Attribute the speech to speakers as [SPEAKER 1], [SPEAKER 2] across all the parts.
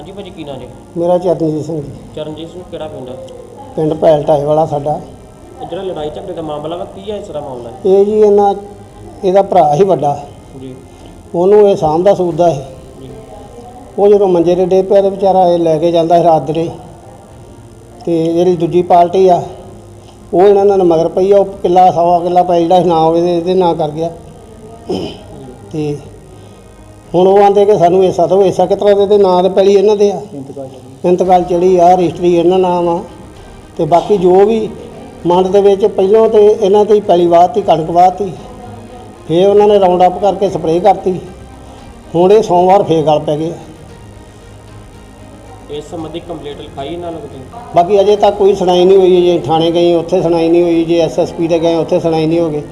[SPEAKER 1] ਹਾਂਜੀ ਭਾਜੀ ਕੀ ਨਾਂ ਜੀ?
[SPEAKER 2] ਮੇਰਾ ਚਰਨਜੀਤ ਸਿੰਘ ਜੀ।
[SPEAKER 1] ਚਰਨਜੀਤ ਸਿੰਘ ਕਿਹੜਾ ਪਿੰਡ ਹੈ
[SPEAKER 2] ਪਿੰਡ ਭੈਲ ਢਾਏ ਵਾਲਾ ਸਾਡਾ।
[SPEAKER 1] ਇਹ ਜਿਹੜਾ ਲੜਾਈ ਝਗੜੇ ਦਾ ਮਾਮਲਾ ਵਾ ਕੀ ਹੈ ਇਸ ਤਰ੍ਹਾਂ ਮਾਮਲਾ? ਹੈ
[SPEAKER 2] ਇਹ ਜੀ ਇਹਨਾਂ ਇਹਦਾ ਭਰਾ ਹੀ ਵੱਡਾ।
[SPEAKER 1] ਜੀ।
[SPEAKER 2] ਉਹਨੂੰ ਇਹ ਸਾਂਭਦਾ ਸੂਦਾ
[SPEAKER 1] ਜੀ।
[SPEAKER 2] ਉਹ ਜਦੋਂ ਮੰਜੇ ਦੇ ਡੇ ਪਿਆ ਤੇ ਵਿਚਾਰਾ ਇਹ ਲੈ ਕੇ ਜਾਂਦਾ ਸੀ ਰਾਤ ਦੇ। ਤੇ ਜਿਹੜੀ ਦੂਜੀ ਪਾਰਟੀ ਆ ਉਹ ਇਹਨਾਂ ਨਾਲ ਮਗਰ ਪਈ ਆ ਉਹ ਕਿੱਲਾ ਸਵਾ ਕਿੱਲਾ ਪੈ ਜਿਹੜਾ ਨਾ ਉਹਦੇ ਇਹਦੇ ਨਾਂ ਕਰ ਗਿਆ। ਤੇ ਹੁਣ ਉਹ ਆਂਦੇ ਕਿ ਸਾਨੂੰ ਹਿੱਸਾ ਦਿਓ ਹਿੱਸਾ ਕਿਸ ਤਰ੍ਹਾਂ ਦੇ ਤੇ ਨਾਂ ਤੇ ਪੈਲੀ ਇਹਨਾਂ ਦੇ ਆ। ਇੰਤਕਾਲ ਚੜੀ ਆ ਰਜਿਸਟਰੀ ਇਹਨਾਂ ਨਾਮ ਆ। ਤੇ ਬਾਕੀ ਜੋ ਵੀ ਮੰਡ ਦੇ ਵਿੱਚ ਪਹਿਲਾਂ ਤੇ ਇਹਨਾਂ ਤੇ ਹੀ ਪੈਲੀ ਵਾਹਤੀ ਕਣਕ ਵਾਹਤੀ ਫੇਰ ਉਹਨਾਂ ਨੇ ਰਾਉਂਡ ਅਪ ਕਰਕੇ ਸਪਰੇਅ ਕਰਤੀ। ਹੁਣ ਇਹ ਸੋਮਵਾਰ ਫੇਰ ਗਲ ਪੈ ਗਏ
[SPEAKER 1] ਇਸ ਸੰਬੰਧੀ ਕੰਪਲੇਂਟ ਲਿਖਾਈ ਨਾਲ ਤੁਸੀਂ?
[SPEAKER 2] ਬਾਕੀ ਅਜੇ ਤੱਕ ਕੋਈ ਸੁਣਾਈ ਨਹੀਂ ਹੋਈ ਜੇ ਥਾਣੇ ਗਏ ਉੱਥੇ ਸੁਣਾਈ ਨਹੀਂ ਹੋਈ ਜੇ ਐਸਐਸਪੀ ਦੇ ਗਏ ਉੱਥੇ ਸੁਣਾਈ ਨਹੀਂ ਹੋਗੇ।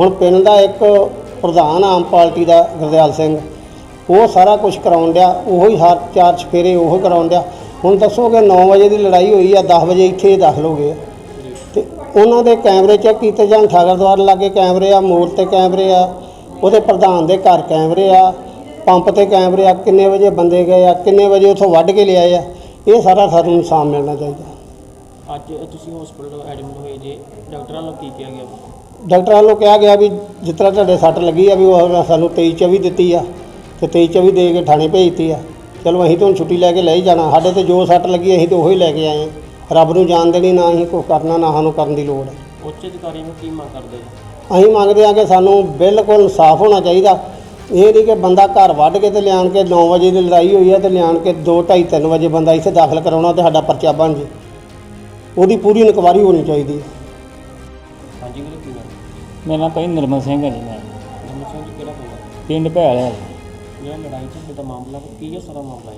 [SPEAKER 2] ਹੁਣ ਪਿੰਡ ਦਾ ਇੱਕ ਪ੍ਰਧਾਨ ਆਮ ਪਾਰਟੀ ਦਾ ਗੁਰਦਿਆਲ ਸਿੰਘ ਉਹ ਸਾਰਾ ਕੁਝ ਕਰਾਉਣ ਡਿਆ ਉਹੋ ਹੀ ਹਰ ਚਾਰ ਚਫੇਰੇ ਉਹੋ ਕਰਾਉਣ ਡਿਆ। ਹੁਣ ਦੱਸੋ ਕਿ 9 ਵਜੇ ਦੀ ਲੜਾਈ ਹੋਈ ਆ 10 ਵਜੇ ਇੱਥੇ ਦਾਖਲ ਹੋ ਗਏ ਤੇ ਉਹਨਾਂ ਦੇ ਕੈਮਰੇ ਚੈੱਕ ਕੀਤੇ ਜਾਣ ਠਾਗਰਦਵਾਰ ਲਾਗੇ ਕੈਮਰੇ ਆ ਮੋੜ ਤੇ ਕੈਮਰੇ ਆ ਉਹਦੇ ਪ੍ਰਧਾਨ ਦੇ ਘਰ ਕੈਮਰੇ ਆ ਪੰਪ ਤੇ ਕੈਮਰੇ ਆ ਕਿੰਨੇ ਵਜੇ ਬੰਦੇ ਗਏ ਆ ਕਿੰਨੇ ਵਜੇ ਉੱਥੋਂ ਵੱਢ ਕੇ ਲਿਆਏ ਆ ਇਹ ਸਾਰਾ ਸਾਨੂੰ ਇਨਸਾਫ ਮਿਲਣਾ ਚਾਹੀਦਾ।
[SPEAKER 1] ਅੱਜ ਤੁਸੀਂ ਹਸਪੀਟਲ ਐਡਮਿਟ ਹੋਏ ਜੇ ਡਾਕਟਰਾਂ ਨੂੰ ਕੀ ਕਿਹਾ ਗਿਆ?
[SPEAKER 2] ਡਾਕਟਰਾਂ ਵੱਲੋਂ ਕਿਹਾ ਗਿਆ ਵੀ ਜਿਸ ਤਰ੍ਹਾਂ ਤੁਹਾਡੇ ਸੱਟ ਲੱਗੀ ਆ ਵੀ ਉਹ ਸਾਨੂੰ 23 24 ਦਿੱਤੀ ਆ। ਤੇ 23 24 ਦੇ ਕੇ ਥਾਣੇ ਭੇਜਤੀ ਆ। ਚਲੋ ਅਸੀਂ ਤਾਂ ਛੁੱਟੀ ਲੈ ਕੇ ਲੈ ਹੀ ਜਾਣਾ। ਸਾਡੇ ਤੇ ਜੋ ਸੱਟ ਲੱਗੀ ਅਸੀਂ ਤਾਂ ਉਹੀ ਲੈ ਕੇ ਆਏ ਆ ਰੱਬ ਨੂੰ ਜਾਣ ਦੇਣੀ ਨਾ ਅਸੀਂ ਕੁਛ ਕਰਨਾ ਨਾ ਸਾਨੂੰ ਕਰਨ ਦੀ ਲੋੜ ਹੈ।
[SPEAKER 1] ਉੱਚ ਅਧਿਕਾਰੀਆਂ ਨੂੰ ਕੀ ਮੰਗ ਕਰਦੇ ਜੀ
[SPEAKER 2] ਅਸੀਂ ਮੰਗਦੇ ਹਾਂ ਕਿ ਸਾਨੂੰ ਬਿਲਕੁਲ ਇਨਸਾਫ ਹੋਣਾ ਚਾਹੀਦਾ। ਇਹ ਨਹੀਂ ਕਿ ਬੰਦਾ ਘਰ ਵੱਢ ਕੇ ਤੇ ਲਿਆਣ ਕੇ 9 ਵਜੇ ਦੀ ਲੜਾਈ ਹੋਈ ਹੈ ਤੇ ਲਿਆਣ ਕੇ 2 2:30 3 ਵਜੇ ਬੰਦਾ ਇੱਥੇ ਦਾਖਲ ਕਰਾਉਣਾ ਤੇ ਸਾਡਾ ਪਰਚਾ ਬਣ ਜੇ। ਉਹਦੀ ਪੂਰੀ ਇਨਕੁਆਰੀ ਹੋਣੀ ਚਾਹੀਦੀ ਹੈ।
[SPEAKER 1] ਹਾਂਜੀ ਵੀਰੇ ਕੀ ਨਾਮ?
[SPEAKER 3] ਮੇਰਾ ਨਾਮ ਭਾਈ ਨਿਰਮਲ ਸਿੰਘ ਹੈ ਜੀ ਮੈਂ।
[SPEAKER 1] ਜਮਨ ਸਿੰਘ ਜੀ ਕਿਹੜਾ ਪਿੰਡ ਹੈ?
[SPEAKER 3] ਪਿੰਡ ਭੈਲ ਹੈ।
[SPEAKER 1] ਜਿਹੜਾ ਲੜਾਈ ਝਗੜੇ ਦਾ ਮਾਮਲਾ ਵਾ, ਕੀ ਹੈ ਸਾਰਾ ਮਾਮਲਾ ਹੈ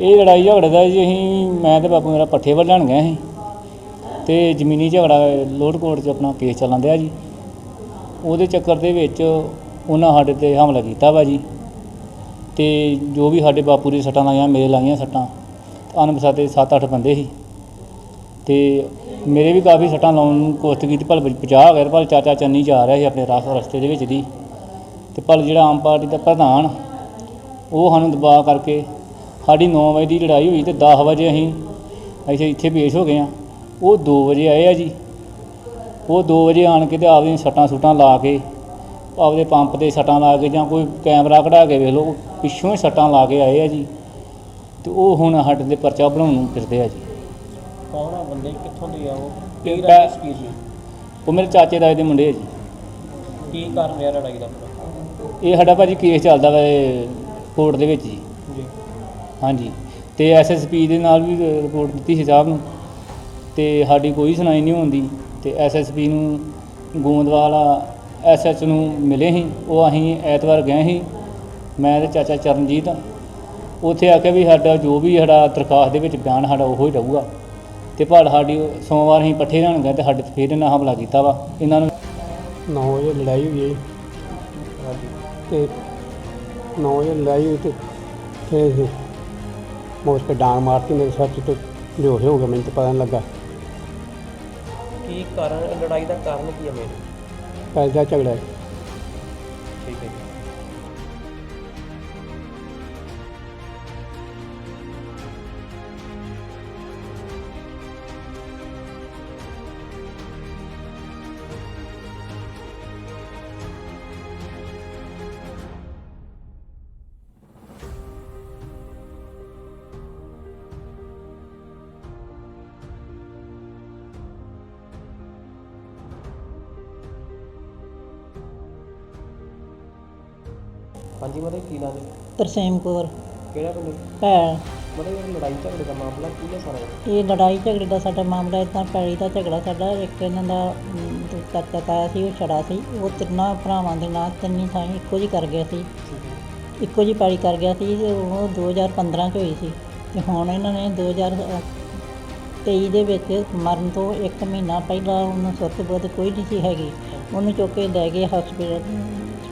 [SPEAKER 3] ਇਹ ਲੜਾਈ ਝਗੜੇ ਦਾ ਜੀ ਅਸੀਂ ਮੈਂ ਤੇ ਬਾਪੂ ਮੇਰਾ ਪੱਠੇ ਵੱਢਣ ਗਏ ਸੀ। ਤੇ ਜ਼ਮੀਨੀ ਝਗੜਾ ਲੋਡ ਕੋਰਟ 'ਚ ਆਪਣਾ ਕੇਸ ਚੱਲਣ ਦਿਆ ਜੀ। ਉਹਦੇ ਚੱਕਰ ਦੇ ਵਿੱਚ ਉਹਨਾਂ ਸਾਡੇ ਤੇ ਹਮਲਾ ਕੀਤਾ ਵਾ ਜੀ। ਤੇ ਜੋ ਵੀ ਸਾਡੇ ਬਾਪੂ ਦੀ ਸੱਟਾਂ ਲਾਈਆਂ ਮੇਰੇ ਲਾਈਆਂ ਸੱਟਾਂ ਅਨਪਛਾਤੇ 7-8 ਬੰਦੇ ਸੀ। ਤੇ ਮੇਰੇ ਵੀ ਕਾਫੀ ਸੱਟਾਂ ਲਾਉਣ ਨੂੰ ਕੋਸ਼ਿਸ਼ ਕੀਤੀ ਪਰ ਬਚਾ ਹੋ ਗਿਆ ਪਰ ਚਾਚਾ ਚੰਨੀ ਜਾ ਰਿਹਾ ਸੀ ਆਪਣੇ ਰਾਸ ਰਸਤੇ ਦੇ ਵਿੱਚ ਦੀ। ਤੇ ਪਰ ਜਿਹੜਾ ਆਮ ਪਾਰਟੀ ਦਾ ਪ੍ਰਧਾਨ ਉਹ ਸਾਨੂੰ ਦਬਾਅ ਕਰਕੇ ਸਾਡੀ 9 ਵਜੇ ਦੀ ਲੜਾਈ ਹੋਈ ਤੇ 10 ਵਜੇ ਅਸੀਂ ਅਸੀਂ ਇੱਥੇ ਪੇਸ਼ ਹੋ ਗਏ ਆ ਉਹ 2 ਵਜੇ ਆਏ ਆ ਜੀ। ਉਹ 2 ਵਜੇ ਆਣ ਕੇ ਤੇ ਆਪਦੀਆਂ ਸੱਟਾਂ ਸੁੱਟਾਂ ਲਾ ਕੇ ਆਪਦੇ ਪੰਪ ਤੇ ਸੱਟਾਂ ਲਾ ਕੇ ਜਾਂ ਕੋਈ ਕੈਮਰਾ ਕਢਾ ਕੇ ਵੇਖ ਲਓ ਪਿੱਛੋਂ ਹੀ ਸੱਟਾਂ ਲਾ ਕੇ ਆਏ ਆ ਜੀ। ਤੇ ਉਹ ਹੁਣ ਸਾਡੇ ਤੇ ਪਰਚਾ ਬਣਾਉਣ ਨੂੰ ਫਿਰਦੇ ਆ ਜੀ।
[SPEAKER 1] ਕੌਣ ਆ ਬੰਦੇ? ਕਿੱਥੋਂ ਦੇ ਆ ਉਹ?
[SPEAKER 3] ਇਹ
[SPEAKER 1] ਕੀ
[SPEAKER 3] ਪੈ-
[SPEAKER 1] ਰਾਜਸ ਕੀ ਜੀ
[SPEAKER 3] ਉਹ ਮੇਰੇ ਚਾਚੇ ਦੇ ਮੁੰਡੇ ਆ ਜੀ।
[SPEAKER 1] ਕੀ ਕਾਰਨ ਰਿਹਾ ਲੜਾਈ ਦਾ?
[SPEAKER 3] ਇਹ ਸਾਡਾ ਭਾਜੀ ਕੇਸ ਚੱਲਦਾ ਵਾ ਕੋਰਟ ਦੇ ਵਿੱਚ ਜੀ।
[SPEAKER 1] ਜੀ।
[SPEAKER 3] ਹਾਂਜੀ। ਤੇ ਐਸਐਸਪੀ ਦੇ ਨਾਲ ਵੀ ਰਿਪੋਰਟ ਦਿੱਤੀ ਸੀ ਸਾਹਿਬ ਨੂੰ। ਤੇ ਸਾਡੀ ਕੋਈ ਸੁਣਾਈ ਨਹੀਂ ਹੁੰਦੀ। ਤੇ ਐਸਐਸਪੀ ਨੂੰ ਗੋਂਦਵਾਲਾ ਐਸਐਚ ਨੂੰ ਮਿਲੇ ਸੀ। ਉਹ ਅਸੀਂ ਐਤਵਾਰ ਗਏ ਸੀ। ਮੈਂ ਤੇ ਚਾਚਾ ਚਰਨਜੀਤ। ਉੱਥੇ ਆਖਿਆ ਵੀ ਸਾਡਾ ਜੋ ਵੀ ਸਾਡਾ ਦਰਖਾਸਤ ਦੇ ਵਿੱਚ ਬਿਆਨ ਸਾਡਾ ਉਹੋ ਹੀ ਰਹੂਗਾ। ਤੇ ਪਰ ਸਾਡੀ ਸੋਮਵਾਰ ਅਸੀਂ ਪੱਠੇ ਲੈਣ ਗਏ ਤੇ ਸਾਡੇ ਤੇ ਫਿਰ ਇਹਨਾਂ ਹਮਲਾ ਕੀਤਾ ਵਾ। ਇਹਨਾਂ ਨੂੰ
[SPEAKER 2] 9 ਵਜੇ ਲੜਾਈ ਹੋਈ ਹੈ ਤੇ 9 ਵਜੇ ਲੜਾਈ ਹੋਈ ਤੇ ਫਿਰ ਮੋਸ ਕੇ ਡਾਂਗ ਮਾਰਤੀ ਮੇਰੇ ਸਿਰ 'ਚ ਤੇ ਬੇਹੋਸ਼ ਹੋ ਗਿਆ ਮੈਨੂੰ ਤਾਂ ਪਤਾ ਨਹੀਂ ਲੱਗਾ।
[SPEAKER 1] ਕੀ ਕਾਰਨ ਲੜਾਈ ਦਾ ਕਾਰਨ ਕੀ ਹੈ ਮੇਰੇ?
[SPEAKER 2] ਪੈਸੇ ਝਗੜਾ।
[SPEAKER 1] ਠੀਕ ਹੈ ਜੀ। ਹਾਂਜੀ ਮਤਲਬ ਕੀ ਨਾਮ ਹੈ?
[SPEAKER 4] ਤਰਸੇਮ ਕੌਰ।
[SPEAKER 1] ਕਿਹੜਾ ਪਿੰਡ?
[SPEAKER 4] ਭੈਣ।
[SPEAKER 1] ਮਤਲਬ ਇਹ ਲੜਾਈ ਝਗੜੇ ਦਾ ਮਾਮਲਾ ਕੀ ਹੈ ਸਾਰਾ? ਇਹ?
[SPEAKER 4] ਇਹ ਲੜਾਈ ਝਗੜੇ ਦਾ ਸਾਡਾ ਮਾਮਲਾ ਇਦਾਂ ਪੈੜੀ ਦਾ ਝਗੜਾ ਸਾਡਾ ਇੱਕ ਇਹਨਾਂ ਦਾ ਅਮ, ਚਾਚਾ ਤਾਇਆ ਸੀ ਉਹ ਛੜਾ ਸੀ। ਉਹ ਤਿੰਨਾਂ ਭਰਾਵਾਂ ਦੇ ਨਾਂ ਤਿੰਨੀ ਥਾਂ ਇੱਕੋ ਜੀ ਕਰ ਗਿਆ ਸੀ। ਇੱਕੋ ਜੀ ਪੈੜੀ ਕਰ ਗਿਆ ਸੀ ਤੇ ਉਹ 2015 ਚ ਹੋਈ ਸੀ। ਤੇ ਹੁਣ ਇਹਨਾਂ ਨੇ 2023 ਦੇ ਵਿੱਚ ਮਰਨ ਤੋਂ 1 ਮਹੀਨਾ ਪਹਿਲਾਂ ਉਹਨੂੰ ਸੁੱਤ ਬੁੱਧ ਕੋਈ ਨਹੀਂ ਸੀ ਹੈਗੀ। ਉਹਨੂੰ ਚੁੱਕ ਕੇ ਲੈ ਗਏ ਹਸਪੀਟਲ।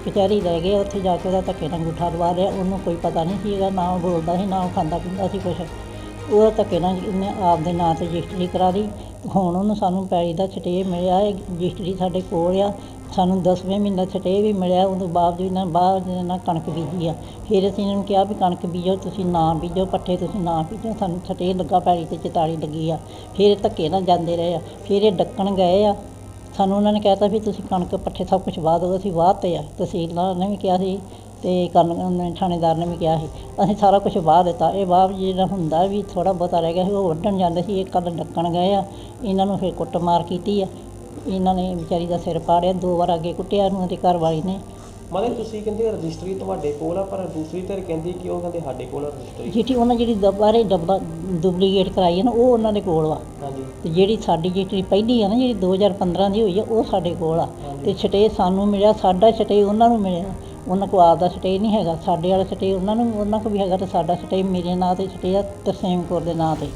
[SPEAKER 4] ਕਚਹਿਰੀ ਲੈ ਗਏ ਉੱਥੇ ਜਾ ਕੇ ਉਹਦਾ ਧੱਕੇ ਨਾਲ ਅੰਗੂਠਾ ਲਵਾ ਲਿਆ, ਉਹਨੂੰ ਕੋਈ ਪਤਾ ਨਹੀਂ ਸੀਗਾ ਨਾ ਉਹ ਬੋਲਦਾ ਸੀ, ਨਾ ਉਹ ਖਾਂਦਾ ਪੀਂਦਾ ਸੀ ਕੁਛ। ਉਹਦਾ ਧੱਕੇ ਨਾਲ ਇਹਨੇ ਆਪ ਦੇ ਨਾਂ ਤੇ ਰਜਿਸਟਰੀ ਕਰਾ ਲਈ। ਹੁਣ ਉਹਨੂੰ ਸਾਨੂੰ ਪੈਲੀ ਦਾ ਛਟੇ ਮਿਲਿਆ ਹੈ ਰਜਿਸਟਰੀ ਸਾਡੇ ਕੋਲ ਆ। ਸਾਨੂੰ 10ਵੇਂ ਮਹੀਨੇ ਛਟੇ ਵੀ ਮਿਲਿਆ ਉਦੋਂ ਬਾਅਦ ਇਹਨਾਂ ਬਾਅਦ ਇਹਨਾਂ ਕਣਕ ਬੀਜੀ ਆ। ਫਿਰ ਅਸੀਂ ਇਹਨਾਂ ਨੂੰ ਕਿਹਾ ਵੀ ਕਣਕ ਬੀਜੋ, ਤੁਸੀਂ ਨਾ ਬੀਜੋ, ਪੱਠੇ ਤੁਸੀਂ ਨਾ ਬੀਜੋ, ਸਾਨੂੰ ਛਟੇ ਲੱਗਾ ਪੈਲੀ ਤੇ 44 ਲੱਗੀ ਆ। ਫਿਰ ਧੱਕੇ ਨਾਲ ਜਾਂਦੇ ਰਹੇ ਆ। ਫਿਰ ਇਹ ਡੱਕਣ ਗਏ ਆ। ਸਾਨੂੰ ਉਹਨਾਂ ਨੇ ਕਹਿਤਾ ਵੀ ਤੁਸੀਂ ਕਣਕ, ਪੱਠੇ ਸਭ ਕੁਝ ਵਾਹ ਦਿਓ, ਅਸੀਂ ਵਾਹ ਤੇ ਆ। ਤਹਿਸੀਲਦਾਰ ਨੇ ਵੀ ਕਿਹਾ ਸੀ ਅਤੇ ਕਰਨ ਥਾਣੇਦਾਰ ਨੇ ਵੀ ਕਿਹਾ ਸੀ, ਅਸੀਂ ਸਾਰਾ ਕੁਝ ਵਾਹ ਦਿੱਤਾ। ਇਹ ਵਾਹ ਜਿਹੜਾ ਹੁੰਦਾ ਵੀ ਥੋੜ੍ਹਾ ਬਹੁਤਾ ਰਹਿ ਗਿਆ ਸੀ, ਉਹ ਵੱਢਣ ਜਾਂਦੇ ਸੀ ਇਹ ਕੱਲ੍ਹ ਡੱਕਣ ਗਏ ਆ। ਇਹਨਾਂ ਨੂੰ ਫਿਰ ਕੁੱਟਮਾਰ ਕੀਤੀ ਆ। ਇਹਨਾਂ ਨੇ ਵਿਚਾਰੀ ਦਾ ਸਿਰ ਪਾੜਿਆ, ਦੋ ਵਾਰ ਅੱਗੇ ਕੁੱਟਿਆ ਇਹਨੂੰ ਉਹਦੀ ਘਰਵਾਲੀ ਨੇ।
[SPEAKER 1] ਮਤਲਬ ਤੁਸੀਂ ਕਹਿੰਦੇ ਰਜਿਸਟਰੀ ਤੁਹਾਡੇ ਕੋਲ ਆ ਪਰ ਦੂਸਰੀ ਧਿਰ ਕਹਿੰਦੀ ਕਿ ਉਹ ਕਹਿੰਦੇ ਸਾਡੇ ਕੋਲ ਆ ਰਜਿਸਟਰੀ।
[SPEAKER 4] ਜਿੱਟੀ ਉਹਨਾਂ ਜਿਹੜੀ ਦੁਬਾਰੇ ਡੱਬਾ ਡੁਪਲੀਕੇਟ ਕਰਾਈ ਹੈ ਨਾ ਉਹ ਉਹਨਾਂ ਦੇ ਕੋਲ ਵਾ
[SPEAKER 1] ਹਾਂਜੀ।
[SPEAKER 4] ਤੇ ਜਿਹੜੀ ਸਾਡੀ ਜਿਹੜੀ ਪਹਿਲੀ ਆ ਨਾ ਜਿਹੜੀ 2015 ਦੀ ਹੋਈ ਆ ਉਹ ਸਾਡੇ ਕੋਲ ਆ। ਤੇ ਛਟੇ ਸਾਨੂੰ ਮਿਲਿਆ ਸਾਡਾ ਛਟੇ ਉਹਨਾਂ ਨੂੰ ਮਿਲਿਆ। ਉਹਨਾਂ ਕੋਲ ਆਪਦਾ ਛਟੇ ਨਹੀਂ ਹੈਗਾ ਸਾਡੇ ਵਾਲਾ ਛਟੇ ਉਹਨਾਂ ਨੂੰ ਉਹਨਾਂ ਕੋਲ ਵੀ ਹੈਗਾ ਤੇ ਸਾਡਾ ਛਟੇ ਮੇਰੇ ਨਾਂ ਤੇ ਛਟੇ ਆ ਤਰਸੇਮ ਕੌਰ ਦੇ ਨਾਂ ਤੇ।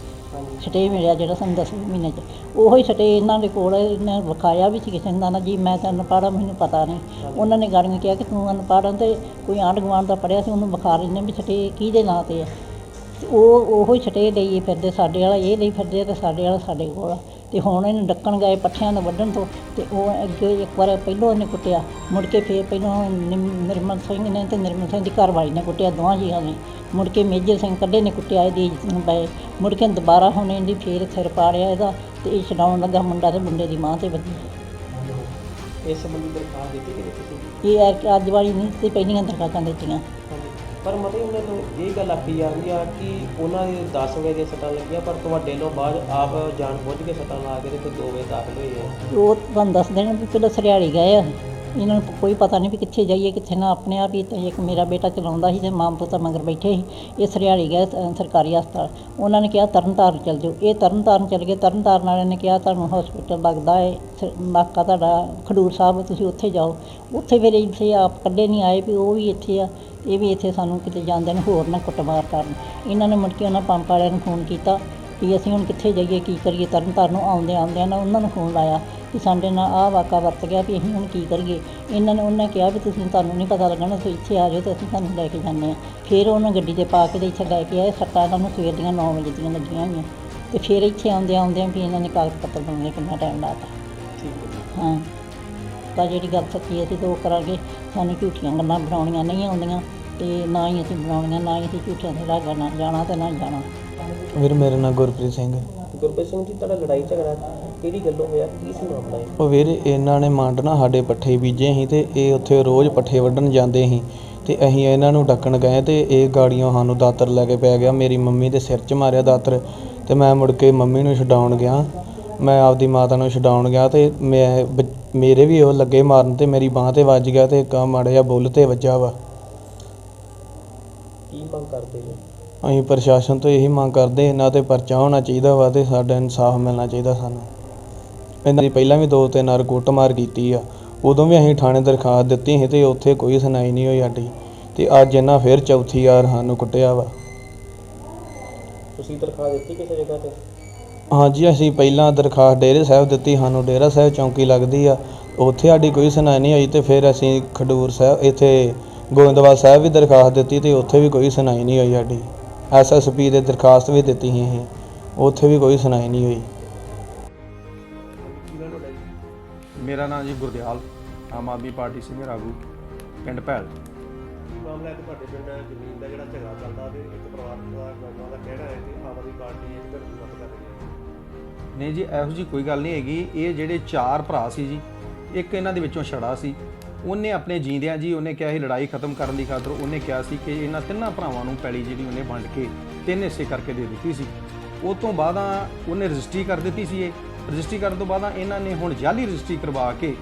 [SPEAKER 1] ਹਾਂਜੀ
[SPEAKER 4] ਛਟੇ ਮਿਲਿਆ ਜਿਹੜਾ ਸਾਨੂੰ ਦਸਵੇਂ ਮਹੀਨੇ 'ਚ। ਉਹੋ ਹੀ ਛਟੇ ਇਹਨਾਂ ਦੇ ਕੋਲ ਇਹਨਾਂ ਨੇ ਵਿਖਾਇਆ ਵੀ ਸੀ ਕਿਸੇ ਨੇ ਨਾ ਜੀ ਮੈਂ ਤਾਂ ਅਨਪੜ੍ਹ ਹਾਂ, ਮੈਨੂੰ ਪਤਾ ਨਹੀਂ। ਉਹਨਾਂ ਨੇ ਗਾੜੀਆਂ ਕਿਹਾ ਕਿ ਤੂੰ ਅਨਪੜ੍ਹ ਆਂ ਤੇ ਕੋਈ ਆਂਢ ਗੁਆਂਢ ਦਾ ਪੜਿਆ ਸੀ ਉਹਨੂੰ ਵਿਖਾ ਲੈਂਦੇ ਵੀ ਛਟੇ ਕਿਹਦੇ ਨਾਂ ਤੇ ਹੈ ਤੇ ਉਹ ਉਹੋ ਹੀ ਛਟੇ ਲਈ ਫਿਰਦੇ ਸਾਡੇ ਵਾਲਾ ਇਹ ਲਈ ਫਿਰਦੇ ਆ ਤੇ ਸਾਡੇ ਵਾਲਾ ਸਾਡੇ ਕੋਲ ਆ। ਤੇ ਹੁਣ ਇਹਨੂੰ ਡੱਕਣ ਗਏ ਪੱਠਿਆਂ ਦਾ ਵੱਢਣ ਤੋਂ ਤੇ ਉਹ ਅੱਗੇ ਇੱਕ ਵਾਰ ਪਹਿਲੋਂ ਉਹਨੇ ਕੁੱਟਿਆ। ਮੁੜ ਕੇ ਫੇਰ ਪਹਿਲੋਂ ਨਿਮ- ਨਿਰਮਲ ਸਿੰਘ ਨੇ ਤੇ ਨਿਰਮਲ ਸਿੰਘ ਦੀ ਘਰਵਾਲੀ ਨੇ ਕੁੱਟਿਆ ਦੋਵਾਂ ਜੀਆਂ ਨੇ। ਮੁੜ ਕੇ ਮੇਜਰ ਸਿੰਘ ਕੱਢੇ ਨੇ ਕੁੱਟਿਆ ਇਹਦੀ ਇੱਜ਼ਤ ਨੂੰ ਪਏ। ਮੁੜ ਕੇ ਦੁਬਾਰਾ ਹੁਣ ਇਹਦੀ ਫੇਰ ਸਿਰ ਪਾੜਿਆ ਇਹਦਾ ਤੇ ਇਹ ਛਡਾਉਣ ਲੱਗਾ ਮੁੰਡਾ ਤੇ ਮੁੰਡੇ ਦੀ ਮਾਂ ਤੇ ਵੱਜੀ।
[SPEAKER 1] ਇਸ ਸੰਬੰਧੀ ਦਰਖਾਸਤ ਦਿੱਤੀ ਕਿ ਨਹੀਂ ਤੁਸੀਂ?
[SPEAKER 4] ਇਹ ਐ ਅੱਜ ਵਾਲੀ ਨਹੀਂ ਤੇ ਪਹਿਲੀਆਂ ਦਰਖਾਸਤਾਂ ਦਿੱਤੀਆਂ।
[SPEAKER 1] ਪਰ ਮਤਲਬ ਉਹਨਾਂ ਨੂੰ ਇਹ ਗੱਲ ਆਖੀ ਜਾਂਦੀ ਆ ਕਿ ਉਹਨਾਂ ਦੇ 10 ਵਜੇ ਦੀਆਂ ਸੱਟਾਂ ਲੱਗੀਆਂ, ਪਰ ਤੁਹਾਡੇ ਨੂੰ ਬਾਅਦ ਆਪ ਜਾਣ ਬੁੱਝ ਕੇ ਸੱਟਾਂ ਲਾ ਕੇ ਤੇ ਫਿਰ 2 ਵਜੇ ਦਾਖਲ ਹੋਏ ਆ।
[SPEAKER 4] ਉਹ ਤੁਹਾਨੂੰ ਦੱਸ ਦੇਣ ਵੀ ਪਹਿਲਾਂ ਸਰਿਆੜੀ ਗਏ ਆ। ਇਹਨਾਂ ਨੂੰ ਕੋਈ ਪਤਾ ਨਹੀਂ ਵੀ ਕਿੱਥੇ ਜਾਈਏ ਕਿੱਥੇ ਨਾ ਆਪਣੇ ਆਪ ਹੀ ਇੱਕ ਮੇਰਾ ਬੇਟਾ ਚਲਾਉਂਦਾ ਸੀ ਤੇ ਮਾਂ ਪੁੱਤ ਮਗਰ ਬੈਠੇ ਸੀ। ਇਹ ਸਰਿਆੜੀ ਗਏ ਅ, ਸਰਕਾਰੀ ਹਸਪਤਾਲ। ਉਹਨਾਂ ਨੇ ਕਿਹਾ ਤਰਨਤਾਰਨ ਚਲ ਜਾਓ। ਇਹ ਤਰਨਤਾਰਨ ਚਲ ਗਏ। ਤਰਨਤਾਰਨ ਵਾਲਿਆਂ ਨੇ ਕਿਹਾ ਤੁਹਾਨੂੰ ਹਸਪੀਟਲ ਲੱਗਦਾ ਹੈ ਸ- ਨਾਕਾ ਤੁਹਾਡਾ ਖਡੂਰ ਸਾਹਿਬ ਤੁਸੀਂ ਉੱਥੇ ਜਾਓ। ਉੱਥੇ ਫਿਰ ਇੱਥੇ ਆਪ ਕੱਢੇ ਨਹੀਂ ਆਏ ਵੀ ਉਹ ਵੀ ਇੱਥੇ ਆ। ਇਹ ਵੀ ਇੱਥੇ ਸਾਨੂੰ ਕਿਤੇ ਜਾਂਦੇ ਨੇ ਹੋਰ ਨਾ ਕੁੱਟਮਾਰ ਕਰਨ। ਇਹਨਾਂ ਨੇ ਮੁੜ ਕੇ ਉਹਨਾਂ ਪੰਪ ਵਾਲਿਆਂ ਨੂੰ ਫੋਨ ਕੀਤਾ ਵੀ ਅਸੀਂ ਹੁਣ ਕਿੱਥੇ ਜਾਈਏ ਕੀ ਕਰੀਏ? ਤਰਨਤਾਰਨ ਨੂੰ ਆਉਂਦੇ ਆਉਂਦਿਆਂ ਨਾ ਉਹਨਾਂ ਨੂੰ ਫੋਨ ਲਾਇਆ। ਕਿ ਸਾਡੇ ਨਾਲ ਆਹ ਵਾਕਾ ਵਰਤ ਗਿਆ ਵੀ ਅਸੀਂ ਹੁਣ ਕੀ ਕਰੀਏ। ਇਹਨਾਂ ਨੇ ਉਹਨੇ ਕਿਹਾ ਵੀ ਤੁਸੀਂ ਤੁਹਾਨੂੰ ਨਹੀਂ ਪਤਾ ਲੱਗਣਾ ਤੁਸੀਂ ਇੱਥੇ ਆ ਜਾਓ ਤੇ ਅਸੀਂ ਤੁਹਾਨੂੰ ਲੈ ਕੇ ਜਾਂਦੇ ਹਾਂ। ਫਿਰ ਉਹਨੂੰ ਗੱਡੀ ਤੇ ਪਾ ਕੇ ਤੇ ਇੱਥੇ ਲੈ ਕੇ ਆਏ। ਸੱਟਾਂ ਇਹਨਾਂ ਨੂੰ ਸਵੇਰ ਦੀਆਂ 9 ਵਜੇ ਦੀਆਂ ਲੱਗੀਆਂ ਹੋਈਆਂ। ਤੇ ਫਿਰ ਇੱਥੇ ਆਉਂਦੇ ਆਉਂਦਿਆਂ ਵੀ ਇਹਨਾਂ ਨੇ ਕਾਗਜ਼ ਪੱਤਰ ਬਣਾਉਣੇ ਕਿੰਨਾ ਟਾਈਮ ਲਾਤਾ।
[SPEAKER 1] ਠੀਕ ਹੈ
[SPEAKER 4] ਤਾਂ ਜਿਹੜੀ ਗੱਲ ਸੱਚੀ ਅਸੀਂ ਤਾਂ ਉਹ ਕਰਾਂਗੇ। ਸਾਨੂੰ ਝੂਠੀਆਂ ਗੱਲਾਂ ਬਣਾਉਣੀਆਂ ਨਹੀਂ ਆਉਂਦੀਆਂ ਤੇ ਨਾ ਹੀ ਅਸੀਂ ਬਣਾਉਣੀਆਂ ਨਾ ਹੀ ਅਸੀਂ ਝੂਠਿਆਂ ਦੇ ਰਾਹ ਨਾ ਜਾਣਾ ਤੇ ਨਾ ਜਾਣਾ।
[SPEAKER 5] ਵੀਰ ਮੇਰਾ ਨਾਮ ਗੁਰਪ੍ਰੀਤ ਸਿੰਘ ਹੈ।
[SPEAKER 1] ਗੁਰਪ੍ਰੀਤ ਸਿੰਘ ਜੀ ਤੁਹਾਡਾ ਲੜਾਈ ਝਗੜਾ ਕਿਹੜੀ ਗੱਲੋਂ ਹੋਇਆ? ਕੀ ਸੀ ਮਾਮਲਾ ਇਹ?
[SPEAKER 5] ਉਹ ਵੀਰ ਇਹਨਾਂ ਨੇ ਮੰਡ ਨਾ ਸਾਡੇ ਪੱਠੇ ਬੀਜੇ ਸੀ ਤੇ ਇਹ ਉੱਥੇ ਰੋਜ਼ ਪੱਠੇ ਵੱਢਣ ਜਾਂਦੇ ਸੀ। ਤੇ ਅਸੀਂ ਇਹਨਾਂ ਨੂੰ ਡੱਕਣ ਗਏ ਤੇ ਇਹ ਗਾੜੀਆਂ ਸਾਨੂੰ ਦਾਤਰ ਲੈ ਕੇ ਪੈ ਗਿਆ। ਮੇਰੀ ਮੰਮੀ ਦੇ ਸਿਰ 'ਚ ਮਾਰਿਆ ਦਾਤਰ ਤੇ ਮੈਂ ਮੁੜ ਕੇ ਮੰਮੀ ਨੂੰ ਛਡਾਉਣ ਗਿਆ। ਮੈਂ ਆਪਦੀ ਮਾਤਾ ਨੂੰ ਛਡਾਉਣ ਗਿਆ ਤੇ ਮੈਂ ਮੇਰੇ ਵੀ ਉਹ ਲੱਗੇ ਮਾਰਨ ਤੇ ਮੇਰੀ ਬਾਹ ਤੇ ਵੱਜ ਗਿਆ ਤੇ ਇੱਕ ਆਹ ਮਾੜਾ ਜਿਹਾ ਬੁੱਲ ਤੇ ਵੱਜਾ ਵਾ।
[SPEAKER 1] ਕੀ ਮੰਗ ਕਰਦੇ ਜੀ
[SPEAKER 5] ਅਸੀਂ ਪ੍ਰਸ਼ਾਸਨ ਤੋਂ ਇਹੀ ਮੰਗ ਕਰਦੇ ਇਹਨਾਂ ਤੇ ਪਰਚਾ ਹੋਣਾ ਚਾਹੀਦਾ ਵਾ ਤੇ ਸਾਡਾ ਇਨਸਾਫ ਮਿਲਣਾ ਚਾਹੀਦਾ ਸਾਨੂੰ। ਇਹਨਾਂ ਦੀ ਪਹਿਲਾਂ ਵੀ ਦੋ ਤਿੰਨ ਵਾਰ ਕੁੱਟਮਾਰ ਕੀਤੀ ਆ। ਉਦੋਂ ਵੀ ਅਸੀਂ ਥਾਣੇ ਦਰਖਾਸਤ ਦਿੱਤੀ ਸੀ ਤੇ ਉੱਥੇ ਕੋਈ ਸੁਣਾਈ ਨਹੀਂ ਹੋਈ ਸਾਡੀ ਤੇ ਅੱਜ ਇਹਨਾਂ ਫਿਰ ਚੌਥੀ ਵਾਰ ਸਾਨੂੰ ਕੁੱਟਿਆ ਵਾ।
[SPEAKER 1] ਤੁਸੀਂ ਦਰਖਾਸਤ ਦਿੱਤੀ ਕਿਸੇ ਜਗ੍ਹਾ ਤੇ?
[SPEAKER 5] ਹਾਂਜੀ ਅਸੀਂ ਪਹਿਲਾਂ ਦਰਖਾਸਤ ਡੇਰੇ ਸਾਹਿਬ ਦਿੱਤੀ ਸਾਨੂੰ ਡੇਰਾ ਸਾਹਿਬ ਚੌਂਕੀ ਲੱਗਦੀ ਆ। ਉੱਥੇ ਸਾਡੀ ਕੋਈ ਸੁਣਾਈ ਨਹੀਂ ਹੋਈ ਤੇ ਫਿਰ ਅਸੀਂ ਖਡੂਰ ਸਾਹਿਬ ਇੱਥੇ ਗੋਇੰਦਵਾਲ ਸਾਹਿਬ ਵੀ ਦਰਖਾਸਤ ਦਿੱਤੀ ਤੇ ਉੱਥੇ ਵੀ ਕੋਈ ਸੁਣਾਈ ਨਹੀਂ ਹੋਈ ਸਾਡੀ। ਐਸਐਸਪੀ ਦੇ ਦਰਖਾਸਤ ਵੀ ਦਿੱਤੀ ਸੀ ਅਸੀਂ ਉੱਥੇ ਵੀ ਕੋਈ ਸੁਣਾਈ ਨਹੀਂ ਹੋਈ।
[SPEAKER 6] ਮੇਰਾ ਨਾਮ ਜੀ ਗੁਰਦਿਆਲ ਆਮ ਆਦਮੀ ਪਾਰਟੀ ਸੀਨੀਅਰ ਆਗੂ ਪਿੰਡ ਭੈਲ।
[SPEAKER 7] ਮਾਮਲਾ ਹੈ ਕਿ ਤੁਹਾਡੇ ਪਿੰਡ ਜ਼ਮੀਨ ਦਾ ਜਿਹੜਾ ਝਗੜਾ ਚੱਲਦਾ ਤੇ ਇੱਕ ਪਰਿਵਾਰ ਦਾ ਨੌਜਵਾਨ ਦਾ ਕਹਿਣਾ ਹੈ ਕਿ ਆਮ ਆਦਮੀ ਪਾਰਟੀ ਇੱਕ ਧਿਰ ਨੂੰ ਮਦਦ ਕਰ ਰਹੀ ਹੈ?
[SPEAKER 6] ਨਹੀਂ ਜੀ ਇਹੋ ਜੀ ਕੋਈ ਗੱਲ ਨਹੀਂ ਹੈਗੀ। ਇਹ ਜਿਹੜੇ ਚਾਰ ਭਰਾ ਸੀ ਜੀ ਇੱਕ ਇਹਨਾਂ ਦੇ ਵਿੱਚੋਂ ਛੜਾ ਸੀ। ਉਹਨੇ ਆਪਣੇ ਜੀਂਦਿਆਂ ਜੀ ਉਹਨੇ ਕਿਹਾ ਸੀ ਲੜਾਈ ਖਤਮ ਕਰਨ ਦੀ ਖਾਤਰ ਉਹਨੇ ਕਿਹਾ ਸੀ ਕਿ ਇਹਨਾਂ ਤਿੰਨਾਂ ਭਰਾਵਾਂ ਨੂੰ ਪੈਲੀ ਜਿਹੜੀ ਉਹਨੇ ਵੰਡ ਕੇ ਤਿੰਨ ਹਿੱਸੇ ਕਰਕੇ ਦੇ ਦਿੱਤੀ ਸੀ। ਉਹ ਤੋਂ ਬਾਅਦਾਂ ਉਹਨੇ ਰਜਿਸਟਰੀ ਕਰ ਦਿੱਤੀ ਸੀ ਇਹ। ਰਜਿਸਟਰੀ ਕਰਨ ਤੋਂ ਬਾਅਦਾਂ ਇਹਨਾਂ ਨੇ ਹੁਣ ਜਾਲੀ ਰਜਿਸਟਰੀ ਕਰਵਾ ਕੇ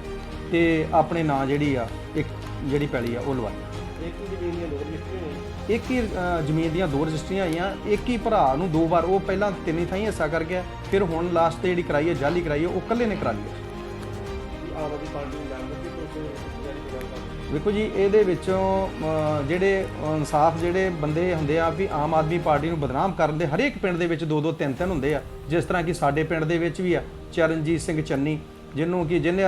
[SPEAKER 6] ਤੇ ਆਪਣੇ ਨਾਂ ਜਿਹੜੀ ਆ ਇੱਕ ਜਿਹੜੀ ਪੈਲੀ ਆ ਉਹ ਲਵਾਈ।
[SPEAKER 7] ਇੱਕ ਹੀ ਜ਼ਮੀਨ ਦੀਆਂ ਦੋ ਰਜਿਸਟਰੀਆਂ
[SPEAKER 6] ਇੱਕ ਹੀ ਅ, ਜ਼ਮੀਨ ਦੀਆਂ ਦੋ ਰਜਿਸਟਰੀਆਂ ਆਈਆਂ ਇੱਕ ਹੀ ਭਰਾ ਨੂੰ ਦੋ ਵਾਰ ਉਹ ਪਹਿਲਾਂ ਤਿੰਨ ਥਾਈਂ ਹਿੱਸਾ ਕਰ ਗਿਆ ਫਿਰ ਹੁਣ ਲਾਸਟ ਤੇ ਜਿਹੜੀ ਕਰਾਈ ਹੈ ਜਾਲੀ ਕਰਾਈ ਹੈ ਉਹ ਇਕੱਲੇ ਨੇ ਕਰਾ ਲਈ ਹੈ
[SPEAKER 7] ਆਮ ਆਦਮੀ ਪਾਰਟੀ ਨੂੰ ਦਿੱਤਾ
[SPEAKER 6] ਵੇਖੋ ਜੀ ਇਹਦੇ ਵਿੱਚੋਂ ਜਿਹੜੇ ਇਨਸਾਫ ਜਿਹੜੇ ਬੰਦੇ ਹੁੰਦੇ ਆ ਵੀ ਆਮ ਆਦਮੀ ਪਾਰਟੀ ਨੂੰ ਬਦਨਾਮ ਕਰਨ ਦੇ ਹਰੇਕ ਪਿੰਡ ਦੇ ਵਿੱਚ ਦੋ ਦੋ ਤਿੰਨ ਤਿੰਨ ਹੁੰਦੇ ਆ। ਜਿਸ ਤਰ੍ਹਾਂ ਕਿ ਸਾਡੇ ਪਿੰਡ ਦੇ ਵਿੱਚ ਵੀ ਆ ਚਰਨਜੀਤ ਸਿੰਘ ਚੰਨੀ ਜਿਹਨੂੰ ਕਿ ਜਿਹਨੇ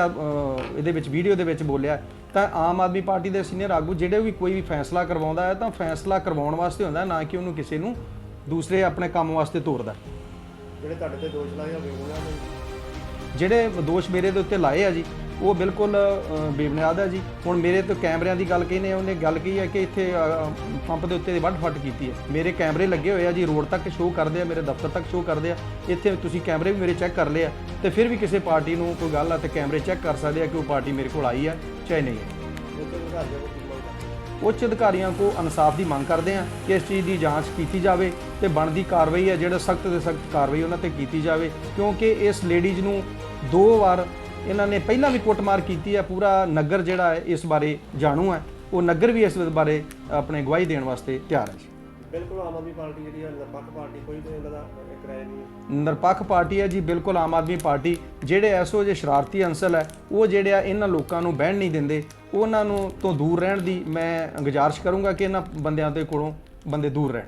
[SPEAKER 6] ਇਹਦੇ ਵਿੱਚ ਵੀਡੀਓ ਦੇ ਵਿੱਚ ਬੋਲਿਆ। ਤਾਂ ਆਮ ਆਦਮੀ ਪਾਰਟੀ ਦੇ ਸੀਨੀਅਰ ਆਗੂ ਜਿਹੜੇ ਵੀ ਕੋਈ ਵੀ ਫੈਸਲਾ ਕਰਵਾਉਂਦਾ ਹੈ ਤਾਂ ਫੈਸਲਾ ਕਰਵਾਉਣ ਵਾਸਤੇ ਹੁੰਦਾ ਨਾ ਕਿ ਉਹਨੂੰ ਕਿਸੇ ਨੂੰ ਦੂਸਰੇ ਆਪਣੇ ਕੰਮ ਵਾਸਤੇ ਤੋਰਦਾ।
[SPEAKER 7] ਜਿਹੜੇ ਤੁਹਾਡੇ ਤੇ ਦੋਸ਼ ਲਾਏ ਹੋਵੇ ਉਹਨਾਂ ਨੇ।
[SPEAKER 6] ਜਿਹੜੇ ਦੋਸ਼ ਮੇਰੇ ਦੇ ਉੱਤੇ ਲਾਏ ਆ ਜੀ ਉਹ ਬਿਲਕੁਲ ਬੇਬੁਨਿਆਦ ਹੈ ਜੀ। ਹੁਣ ਮੇਰੇ ਤੋਂ ਕੈਮਰਿਆਂ ਦੀ ਗੱਲ ਕਹਿੰਦੇ ਉਹਨੇ ਗੱਲ ਕੀ ਹੈ ਕਿ ਇੱਥੇ ਪੰਪ ਦੇ ਉੱਤੇ ਵੱਢ ਫੱਟ ਕੀਤੀ ਹੈ। ਮੇਰੇ ਕੈਮਰੇ ਲੱਗੇ ਹੋਏ ਆ ਜੀ, ਰੋਡ ਤੱਕ ਸ਼ੋਅ ਕਰਦੇ ਆ, ਮੇਰੇ ਦਫ਼ਤਰ ਤੱਕ ਸ਼ੋਅ ਕਰਦੇ ਆ। ਇੱਥੇ ਤੁਸੀਂ ਕੈਮਰੇ ਵੀ ਮੇਰੇ ਚੈੱਕ ਕਰ ਲਏ ਆ, ਤੇ ਫਿਰ ਵੀ ਕਿਸੇ ਪਾਰਟੀ ਨੂੰ ਕੋਈ ਗੱਲ ਆ ਤੇ ਕੈਮਰੇ ਚੈੱਕ ਕਰ ਸਕਦੇ ਆ ਕਿ ਉਹ ਪਾਰਟੀ ਮੇਰੇ ਕੋਲ ਆਈ ਹੈ ਚਾਹੇ ਨਹੀਂ ਹੈ
[SPEAKER 7] ਉੱਚ ਅਧਿਕਾਰੀਆਂ ਨੂੰ
[SPEAKER 6] ਉੱਚ ਅਧਿਕਾਰੀਆਂ ਕੋ ਇਨਸਾਫ ਦੀ ਮੰਗ ਕਰਦੇ ਆ ਕਿ ਇਸ ਚੀਜ਼ ਦੀ ਜਾਂਚ ਕੀਤੀ ਜਾਵੇ ਤੇ ਬਣਦੀ ਕਾਰਵਾਈ ਹੈ, ਜਿਹੜਾ ਸਖਤ ਤੇ ਸਖਤ ਕਾਰਵਾਈ ਉਹਨਾਂ ਤੇ ਕੀਤੀ ਜਾਵੇ, ਕਿਉਂਕਿ ਇਸ ਲੇਡੀਜ਼ ਨੂੰ ਦੋ ਵਾਰ ਇਹਨਾਂ ਨੇ ਪਹਿਲਾਂ ਵੀ ਕੁੱਟਮਾਰ ਕੀਤੀ ਹੈ ਪੂਰਾ ਨਗਰ ਜਿਹੜਾ ਹੈ ਇਸ ਬਾਰੇ ਜਾਣੂ ਹੈ। ਉਹ ਨਗਰ ਵੀ ਇਸ ਬਾਰੇ ਆਪਣੇ ਗਵਾਹੀ ਦੇਣ ਵਾਸਤੇ ਤਿਆਰ ਹੈ ਜੀ।
[SPEAKER 7] ਬਿਲਕੁਲ ਆਮ ਆਦਮੀ ਪਾਰਟੀ ਜਿਹੜੀ ਹੈ ਨਿਰਪੱਖ ਪਾਰਟੀ ਕੋਈ ਤੇ ਇਹਨਾਂ ਦਾ ਕਿਰਾਇਆ ਨਹੀਂ ਹੈ।
[SPEAKER 6] ਨਿਰਪੱਖ ਪਾਰਟੀ ਹੈ ਜੀ ਬਿਲਕੁਲ ਆਮ ਆਦਮੀ ਪਾਰਟੀ। ਜਿਹੜੇ ਐਸੋ ਜੇ ਸ਼ਰਾਰਤੀ ਅੰਸਲ ਹੈ ਉਹ ਜਿਹੜੇ ਆ ਇਹਨਾਂ ਲੋਕਾਂ ਨੂੰ ਬਹਿਣ ਨਹੀਂ ਦਿੰਦੇ। ਉਹਨਾਂ ਨੂੰ ਤੋਂ ਦੂਰ ਰਹਿਣ ਦੀ ਮੈਂ ਗੁਜ਼ਾਰਿਸ਼ ਕਰੂੰਗਾ ਕਿ ਇਹਨਾਂ ਬੰਦਿਆਂ ਦੇ ਕੋਲੋਂ ਬੰਦੇ ਦੂਰ ਰਹਿਣ।